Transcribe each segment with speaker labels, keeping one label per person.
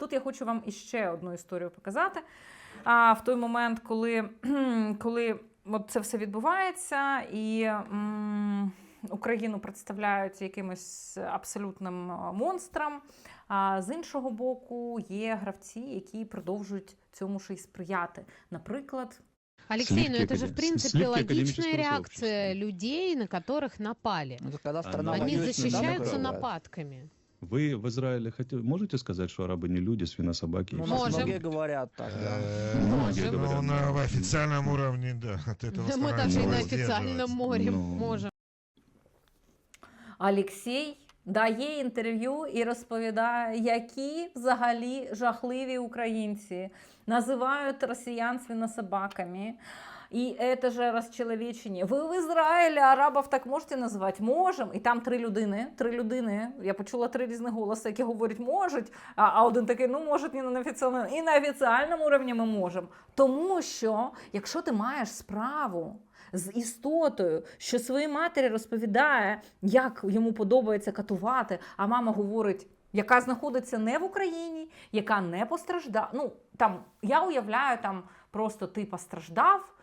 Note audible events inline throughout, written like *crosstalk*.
Speaker 1: Тут я хочу вам іще одну історію показати. А в той момент, коли, *clears throat* коли от це все відбувається, і м, Україну представляють якимось абсолютним е, монстром. А з іншого боку, є гравці, які продовжують цьому ще й сприяти. Наприклад,
Speaker 2: Алексей, ну
Speaker 3: Сливки
Speaker 2: это же, в
Speaker 3: академ-
Speaker 2: принципе,
Speaker 3: сливки
Speaker 2: логичная
Speaker 3: академического
Speaker 2: реакция
Speaker 3: сообщества.
Speaker 2: людей, на которых напали.
Speaker 4: Ну, когда
Speaker 3: Они
Speaker 4: страна
Speaker 2: Они
Speaker 4: воюет, всегда
Speaker 2: защищаются
Speaker 4: такое бывает.
Speaker 2: нападками.
Speaker 3: Вы в Израиле хотите, можете сказать, что арабы не люди, свинособаки? и
Speaker 4: Ну,
Speaker 3: всё
Speaker 4: у нас
Speaker 2: Можем.
Speaker 4: многие говорят так, да.
Speaker 5: Э,
Speaker 3: Многие
Speaker 5: ну,
Speaker 3: говорят,
Speaker 5: на
Speaker 3: да.
Speaker 5: официальном уровне, да, от этого
Speaker 2: Мы
Speaker 5: стараемся
Speaker 2: даже и на
Speaker 5: воздерживаться.
Speaker 2: официальном море
Speaker 3: Ну.
Speaker 2: можем.
Speaker 1: Алексій дає інтерв'ю і розповідає, які взагалі жахливі українці називають росіян свинособаками. І це же розчеловечення. Ви в Ізраїлі арабів так можете називати? Можем. І там три людини. Три людини. Я почула три різні голоси, які говорять можуть. А, а один такий, ну можуть не на офіційному. І на офіціальному рівні ми можемо. Тому що, якщо ти маєш справу з істотою, що своїй матері розповідає, як йому подобається катувати, а мама говорить. Яка знаходиться не в Україні, яка не постраждала. Ну там я уявляю, там просто ти постраждав,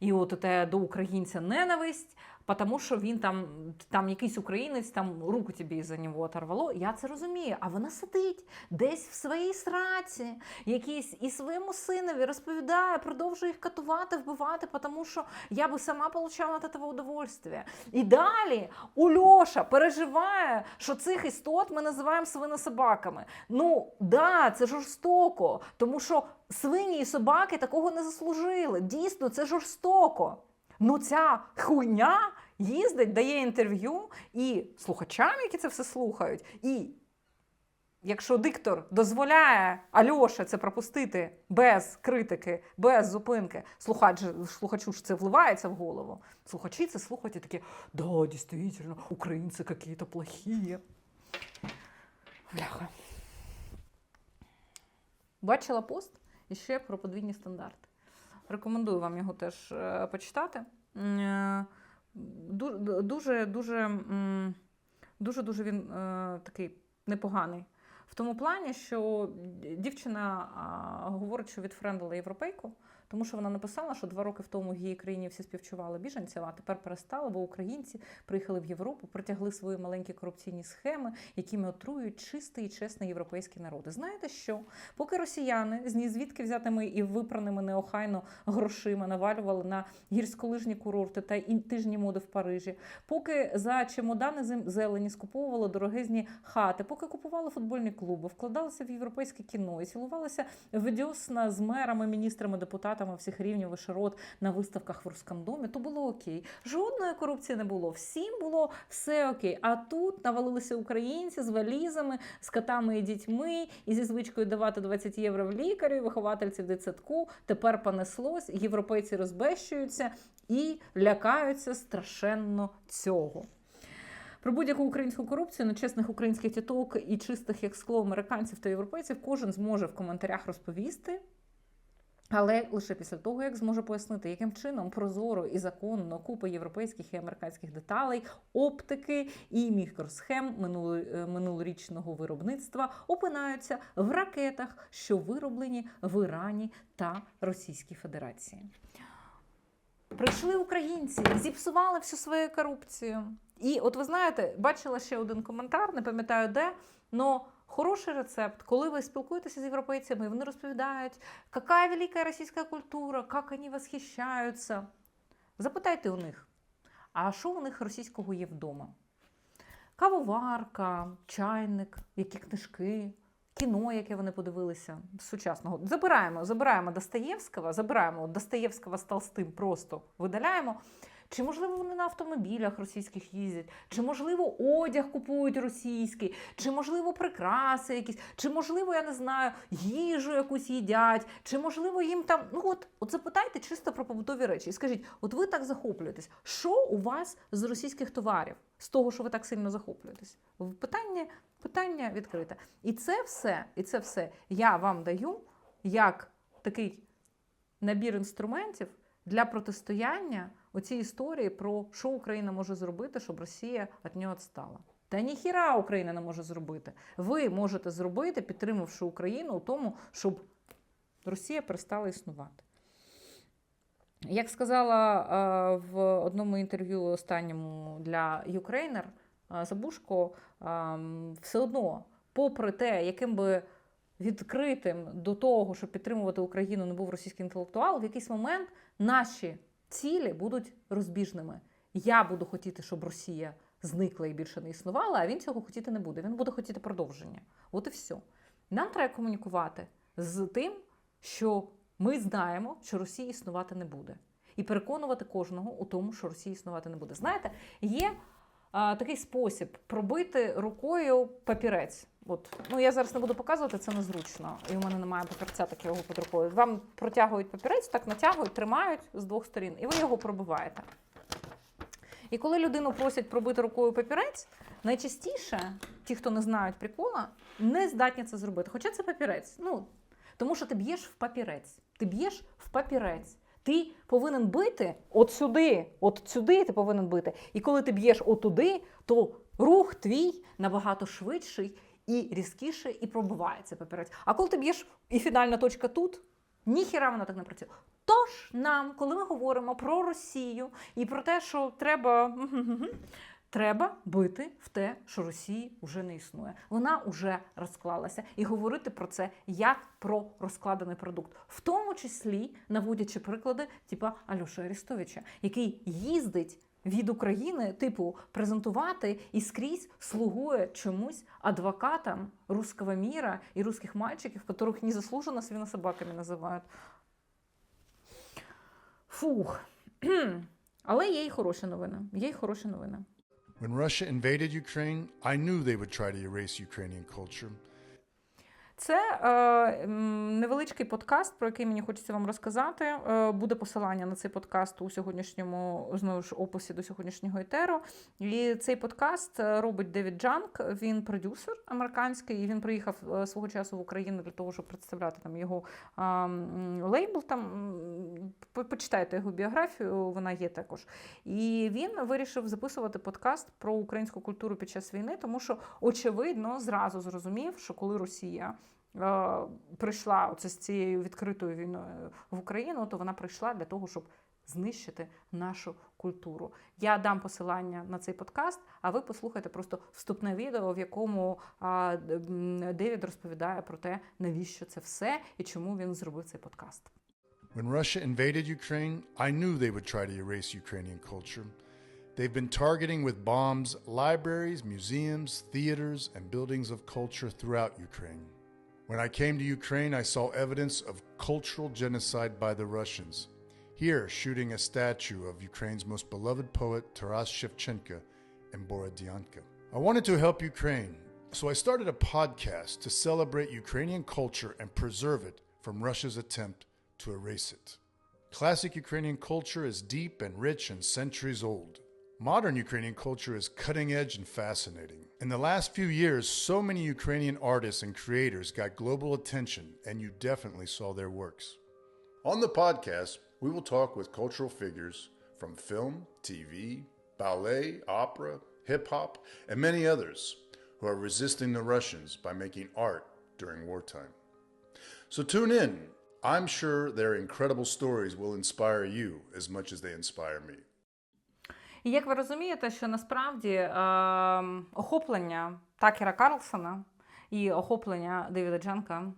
Speaker 1: і от те до українця ненависть, тому що він там, там якийсь українець, там руку тобі за нього оторвало. Я це розумію. А вона сидить десь в своїй сраці, якийсь і своєму синові розповідає, продовжує їх катувати, вбивати, тому що я би сама получала від цього удовольствие. І далі у Льоша переживає, що цих істот ми називаємо свинособаками. Ну да, це жорстоко, тому що свині і собаки такого не заслужили. Дійсно, це жорстоко. Ну, ця хуйня їздить, дає інтерв'ю і слухачам, які це все слухають, і якщо диктор дозволяє Альоше це пропустити без критики, без зупинки, слухач, слухачу ж це вливається в голову. Слухачі це слухають і такі, да, дійсно, українці якісь плохі. Бляха. Бачила пост іще про подвійні стандарти. Рекомендую вам його теж е, почитати. Е, ду- Дуже, дуже, дуже, дуже він е, такий непоганий. В тому плані, що дівчина говорить, що відфрендила європейку, тому що вона написала, що два роки в тому в її країні всі співчували біженцям, а тепер перестали, бо українці приїхали в Європу, притягли свої маленькі корупційні схеми, якими отруюють чистий і чесний європейський народ. І знаєте що? Поки росіяни з звідки взятими і випраними неохайно грошима навалювали на гірськолижні курорти та тижні моди в Парижі, поки за чемодани зелені скуповували дорогезні хати, поки купували футбольні клуби, вкладалися в європейське кіно і цілувалися відьосна з мерами, міністрами, депутатами всіх рівнів і широт на виставках в Руском домі, то було окей. Жодної корупції не було. Всім було все окей. А тут навалилися українці з валізами, з котами і дітьми, і зі звичкою давати 20 євро в лікарю, виховательці в дитсадку. Тепер понеслось, європейці розбещуються і лякаються страшенно цього. Про будь-яку українську корупцію, нечесних українських тіток і чистих як скло американців та європейців кожен зможе в коментарях розповісти. Але лише після того, як зможе пояснити, яким чином прозоро і законно купа європейських і американських деталей, оптики і мікросхем е, минулорічного виробництва опинаються в ракетах, що вироблені в Ірані та Російській Федерації. Прийшли українці, зіпсували всю свою корупцію. І от ви знаєте, бачила ще один коментар, не пам'ятаю де, але хороший рецепт, коли ви спілкуєтеся з європейцями, вони розповідають, яка велика російська культура, як вони восхищаються. Запитайте у них, а що у них російського є вдома? Кавоварка, чайник, які книжки, кіно, яке вони подивилися з сучасного. Забираємо, забираємо Достоєвського, забираємо Достоєвського з Толстим, просто видаляємо. Чи можливо вони на автомобілях російських їздять? Чи можливо одяг купують російський? Чи можливо прикраси якісь? Чи можливо, я не знаю, їжу якусь їдять? Чи можливо їм там. Ну от, от запитайте чисто про побутові речі і скажіть, от ви так захоплюєтесь, що у вас з російських товарів, з того, що ви так сильно захоплюєтесь? Питання, питання відкрите. І це все, і це все я вам даю як такий набір інструментів для протистояння оцій історії про що Україна може зробити, щоб Росія від нього відстала. Та ніхіра Україна не може зробити. Ви можете зробити, підтримавши Україну у тому, щоб Росія перестала існувати. Як сказала е, в одному інтерв'ю останньому для Ukrainer е, Забушко, е, все одно, попри те, яким би відкритим до того, щоб підтримувати Україну, не був російський інтелектуал, в якийсь момент наші цілі будуть розбіжними. Я буду хотіти, щоб Росія зникла і більше не існувала, а він цього хотіти не буде. Він буде хотіти продовження. От і все. Нам треба комунікувати з тим, що ми знаємо, що Росія існувати не буде. І переконувати кожного у тому, що Росія існувати не буде. Знаєте, є а, такий спосіб пробити рукою папірець. От, ну я зараз не буду показувати, це незручно. І у мене немає папірця такого під рукою. Вам протягують папірець, так натягують, тримають з двох сторін, і ви його пробиваєте. І коли людину просять пробити рукою папірець, найчастіше ті, хто не знають прикола, не здатні це зробити. Хоча це папірець. Ну, тому що ти б'єш в папірець. Ти б'єш в папірець. Ти повинен бити от сюди, от сюди ти повинен бити. І коли ти б'єш отуди, то рух твій набагато швидший і різкіший, і пробивається папірець. А коли ти б'єш і фінальна точка тут, ніхіра вона так не працює. Тож нам, коли ми говоримо про Росію і про те, що треба. Треба бити в те, що Росії вже не існує. Вона вже розклалася, і говорити про це як про розкладений продукт, в тому числі наводячи приклади, типа Альоша Арістовича, який їздить від України, типу, презентувати і скрізь слугує чомусь адвокатам русского міра і русських мальчиків, которых незаслуженно свинособаками називають. Фух. *clears throat* Але є й хороші новини. Є й хороші новини.
Speaker 4: When Russia invaded Ukraine, I knew they would try to erase Ukrainian culture.
Speaker 1: Це е, невеличкий подкаст, про який мені хочеться вам розказати. Е, буде посилання на цей подкаст у сьогоднішньому знову ж описі до сьогоднішнього етеру. І цей подкаст е, робить Девід Джанк. Він продюсер американський. І він приїхав е, свого часу в Україну для того, щоб представляти там його е, лейбл. Там почитайте його біографію, вона є також. І він вирішив записувати подкаст про українську культуру під час війни, тому що очевидно зразу зрозумів, що коли Росія прийшла оце з цією відкритою війною в Україну, то вона прийшла для того, щоб знищити нашу культуру. Я дам посилання на цей подкаст, а ви послухайте просто вступне відео, в якому Девід розповідає про те, навіщо це все і чому він зробив цей подкаст.
Speaker 4: When Russia invaded Ukraine, I knew they would try to erase Ukrainian culture. They've been targeting with bombs libraries, museums, theaters, and buildings of culture throughout Ukraine. When I came to Ukraine, I saw evidence of cultural genocide by the Russians. Here, shooting a statue of Ukraine's most beloved poet, Taras Shevchenko and Borodyanka. I wanted to help Ukraine, so I started a podcast to celebrate Ukrainian culture and preserve it from Russia's attempt to erase it. Classic Ukrainian culture is deep and rich and centuries old. Modern Ukrainian culture is cutting edge and fascinating. In the last few years, so many Ukrainian artists and creators got global attention, and you definitely saw their works. On the podcast, we will talk with cultural figures from film, TV, ballet, opera, hip hop, and many others who are resisting the Russians by making art during wartime. So tune in. I'm sure their incredible stories will inspire you as much as they inspire me.
Speaker 1: І як ви розумієте, що насправді е, охоплення Такера Карлсона і охоплення Девіда Джанка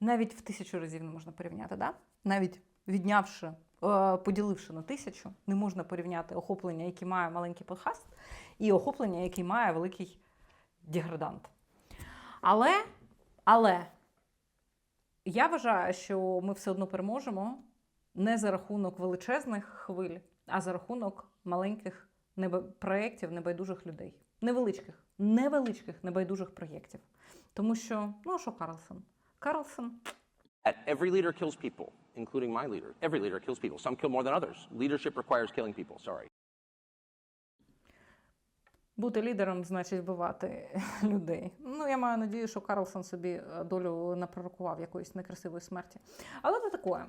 Speaker 1: навіть в тисячу разів не можна порівняти, да? навіть віднявши, е, поділивши на тисячу, не можна порівняти охоплення, яке має маленький подкаст, і охоплення, яке має великий деградант. Але, але я вважаю, що ми все одно переможемо не за рахунок величезних хвиль, а за рахунок маленьких проєктів небайдужих людей. Невеличких, невеличких небайдужих проєктів. Тому що, ну що Карлсон? Карлсон
Speaker 6: every leader kills people, including my leader. Every leader kills people. Some kill more than others. Leadership requires killing people. Sorry.
Speaker 1: бути лідером значить вбивати *laughs* людей. Ну, я маю надію, що Карлсон собі е, долю напророкував якоїсь некрасивої смерті. Але це таке.